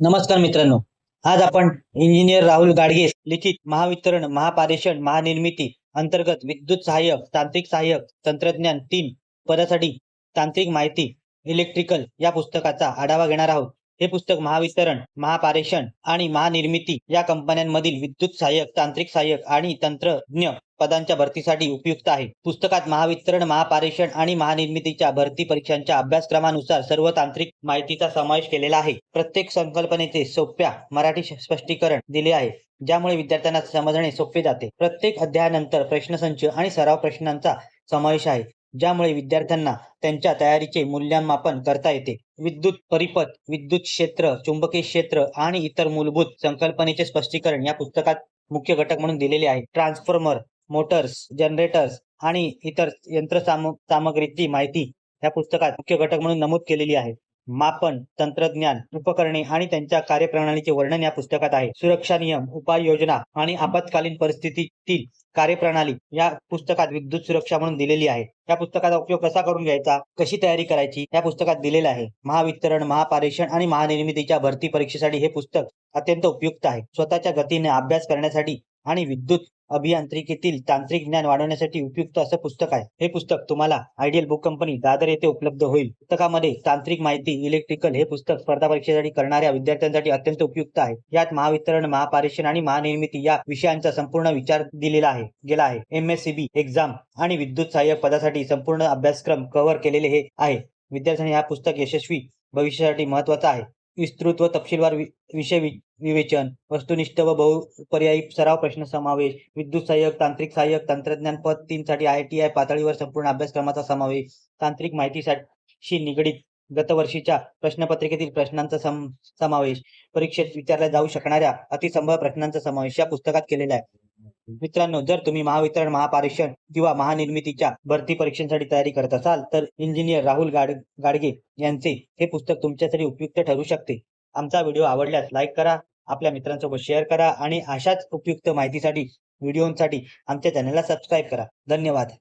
नमस्कार मित्रांनो. आज आपण इंजिनियर राहुल गाडगे लिखित महावितरण महापारेषण महानिर्मिती अंतर्गत विद्युत सहाय्यक तांत्रिक सहाय्यक तंत्रज्ञान तीन पदासाठी तांत्रिक माहिती इलेक्ट्रिकल या पुस्तकाचा आढावा घेणार आहोत. हे पुस्तक महावितरण महापारेषण आणि महानिर्मिती या कंपन्यांमधील विद्युत सहाय्यक तांत्रिक सहाय्यक आणि तंत्रज्ञ पदांच्या भरतीसाठी उपयुक्त आहे. पुस्तकात महावितरण महापारेषण आणि महानिर्मितीच्या भरती परीक्षांच्या अभ्यासक्रमानुसार सर्व तांत्रिक माहितीचा समावेश केलेला आहे. प्रत्येक संकल्पनेचे सोप्या मराठी स्पष्टीकरण दिले आहे ज्यामुळे विद्यार्थ्यांना समजणे सोपे जाते. प्रत्येक अध्यायानंतर प्रश्नसंच आणि सराव प्रश्नांचा समावेश आहे. ज्यामुळे विद्यार्थ्यांना त्यांच्या तयारीचे मूल्यमापन करता येते. विद्युत परिपथ विद्युत क्षेत्र चुंबकीय क्षेत्र आणि इतर मूलभूत संकल्पनेचे स्पष्टीकरण या पुस्तकात मुख्य घटक म्हणून दिलेले आहे. ट्रान्सफॉर्मर मोटर्स जनरेटर्स आणि इतर यंत्र सामग्रीची माहिती या पुस्तकात मुख्य घटक म्हणून नमूद केलेली आहे. मापन तंत्रज्ञान उपकरणे आणि त्यांच्या कार्यप्रणालीचे वर्णन या पुस्तकात आहे. सुरक्षा नियम उपाययोजना आणि आपत्कालीन परिस्थितीतील कार्यप्रणाली या पुस्तकात विद्युत सुरक्षा म्हणून दिलेली आहे. या पुस्तकाचा उपयोग कसा करून घ्यायचा? कशी तयारी करायची? या पुस्तकात दिलेलं आहे. महावितरण महापारेषण आणि महानिर्मितीच्या भरती परीक्षेसाठी हे पुस्तक अत्यंत उपयुक्त आहे. स्वतःच्या गतीने अभ्यास करण्यासाठी आणि विद्युत अभियांत्रिकीतील तांत्रिक ज्ञान वाढवण्यासाठी उपयुक्त असं पुस्तक आहे. हे पुस्तक तुम्हाला आयडियल बुक कंपनी दादर येथे उपलब्ध होईल. पुस्तकामध्ये तांत्रिक माहिती इलेक्ट्रिकल हे पुस्तक स्पर्धा परीक्षेसाठी करणाऱ्या विद्यार्थ्यांसाठी अत्यंत उपयुक्त आहे. यात महावितरण महापारेषण आणि महानिर्मिती या विषयांचा संपूर्ण विचार दिलेला आहे गेला आहे. M S C B exam आणि विद्युत सहाय्यक पदासाठी संपूर्ण अभ्यासक्रम कव्हर केलेले हे आहे. विद्यार्थ्यांनी हा पुस्तक यशस्वी भविष्यासाठी महत्त्वाचा आहे. विस्तृत व तपशीलवार वि- विषय वि- विवेचन वस्तुनिष्ठ व बहुपर्यायी सराव प्रश्न समावेश विद्युत सहाय्यक तांत्रिक सहाय्यक तंत्रज्ञान पद तीन साठी आय टी आय पातळीवर संपूर्ण अभ्यासक्रमाचा समावेश तांत्रिक माहितीसाठी निगडीत गतवर्षीच्या प्रश्नपत्रिकेतील प्रश्नांचा सम समावेश परीक्षेत विचारल्या जाऊ शकणाऱ्या अतिसंभव प्रश्नांचा समावेश या पुस्तकात केलेला आहे. मित्रांनो जर तुम्ही महावितरण महापारेषण किंवा महानिर्मितीच्या भरती परीक्षेसाठी तयारी करत असाल तर इंजिनियर राहुल गाड गाडगे यांचे हे पुस्तक तुमच्यासाठी उपयुक्त ठरू शकते. आमचा व्हिडिओ आवडल्यास लाईक करा आपल्या मित्रांसोबत शेअर करा आणि अशाच उपयुक्त माहितीसाठी व्हिडिओसाठी आमच्या चॅनलला सबस्क्राईब करा. धन्यवाद.